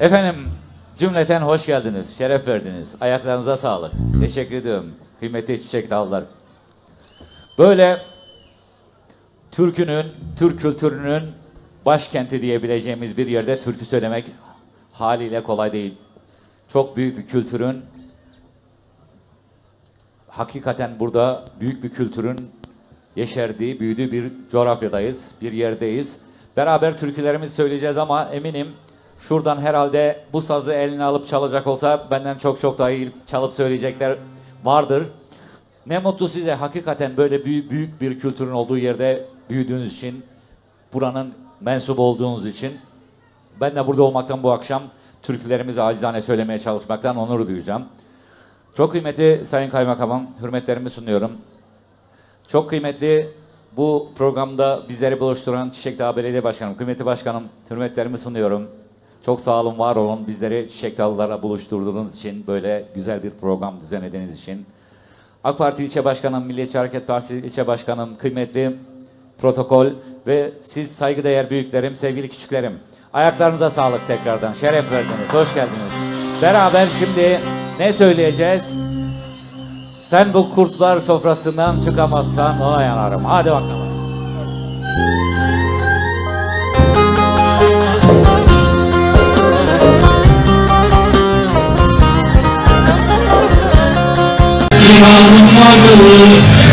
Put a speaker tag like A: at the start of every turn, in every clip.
A: Efendim cümleten hoş geldiniz, şeref verdiniz. Ayaklarınıza sağlık. Teşekkür ediyorum. Kıymetli çiçek dağlar. Böyle Türkünün, Türk kültürünün başkenti diyebileceğimiz bir yerde türkü söylemek haliyle kolay değil. Çok büyük bir kültürün hakikaten burada büyük bir kültürün yeşerdiği, büyüdüğü bir coğrafyadayız, bir yerdeyiz. Beraber türkülerimizi söyleyeceğiz ama eminim şuradan herhalde bu sazı eline alıp çalacak olsa benden çok çok daha iyi çalıp söyleyecekler vardır. Ne mutlu size hakikaten böyle büyük, büyük bir kültürün olduğu yerde büyüdüğünüz için, buranın mensup olduğunuz için. Ben de burada olmaktan bu akşam türkülerimizi acizane söylemeye çalışmaktan onur duyacağım. Çok kıymetli Sayın Kaymakamım, hürmetlerimi sunuyorum. Çok kıymetli bu programda bizleri buluşturan Çiçek Dağı Belediye Başkanım, kıymetli başkanım, hürmetlerimi sunuyorum. Çok sağ olun, var olun. Bizleri Çiçek Dağlılar'a buluşturduğunuz için, böyle güzel bir program düzenlediğiniz için. AK Parti İlçe Başkanım, Milliyetçi Hareket Partisi İlçe Başkanım, kıymetli protokol ve siz saygıdeğer büyüklerim, sevgili küçüklerim. Ayaklarınıza sağlık tekrardan. Şeref verdiniz. Hoş geldiniz. Beraber şimdi ne söyleyeceğiz? Sen bu kurtlar sofrasından çıkamazsan ona yanarım. Hadi bakalım.
B: I'm a varlığı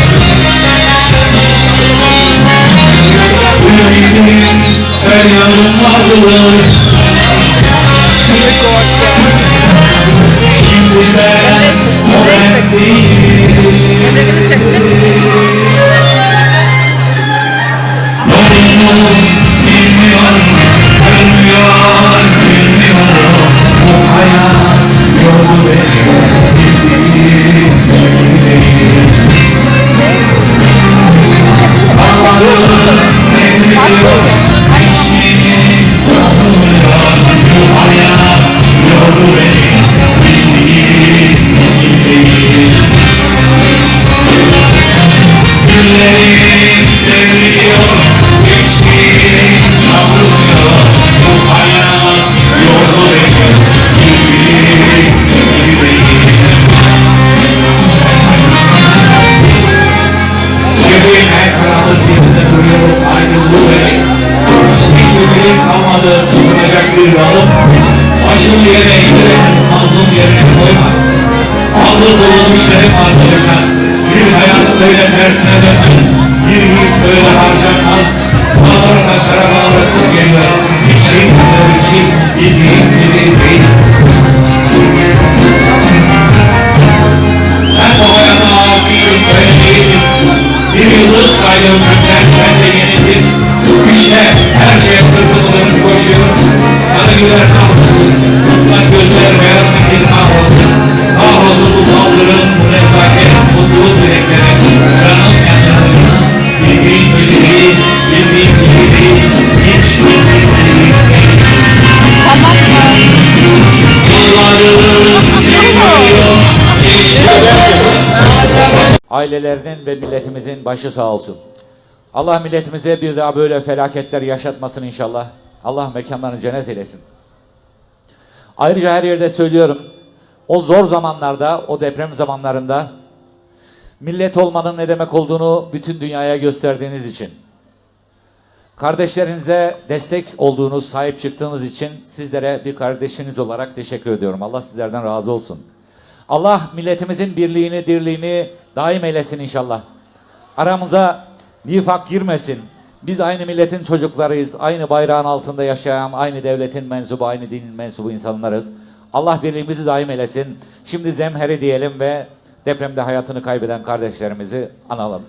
B: kalmadı tutunacak bir dalım Başımı yere mazlum yerine koyma. Aldı dolu vardı oysa Bir hayat böyle tersine dönmez. Bir yiğit böyle harcanmaz. Dağlara taşlara bağlasın geliyor İçim için bildiğim gibi değil. Ben bu hayata asiyim böyle Bir yıldız kaydım gökten ben de yenildim. İşte her şeye sırtımı dönüp koşuyorum. Sarı güler
A: Ailelerinin ve milletimizin başı sağ olsun. Allah milletimize bir daha böyle felaketler yaşatmasın inşallah. Allah mekanlarını cennet eylesin. Ayrıca her yerde söylüyorum. O zor zamanlarda, o deprem zamanlarında millet olmanın ne demek olduğunu bütün dünyaya gösterdiğiniz için. Kardeşlerinize destek olduğunuz, sahip çıktığınız için sizlere bir kardeşiniz olarak teşekkür ediyorum. Allah sizlerden razı olsun. Allah milletimizin birliğini, dirliğini daim eylesin inşallah. Aramıza nifak girmesin. Biz aynı milletin çocuklarıyız. Aynı bayrağın altında yaşayan, aynı devletin mensubu, aynı dinin mensubu insanlarız. Allah birliğimizi daim eylesin. Şimdi zemheri diyelim ve depremde hayatını kaybeden kardeşlerimizi analım.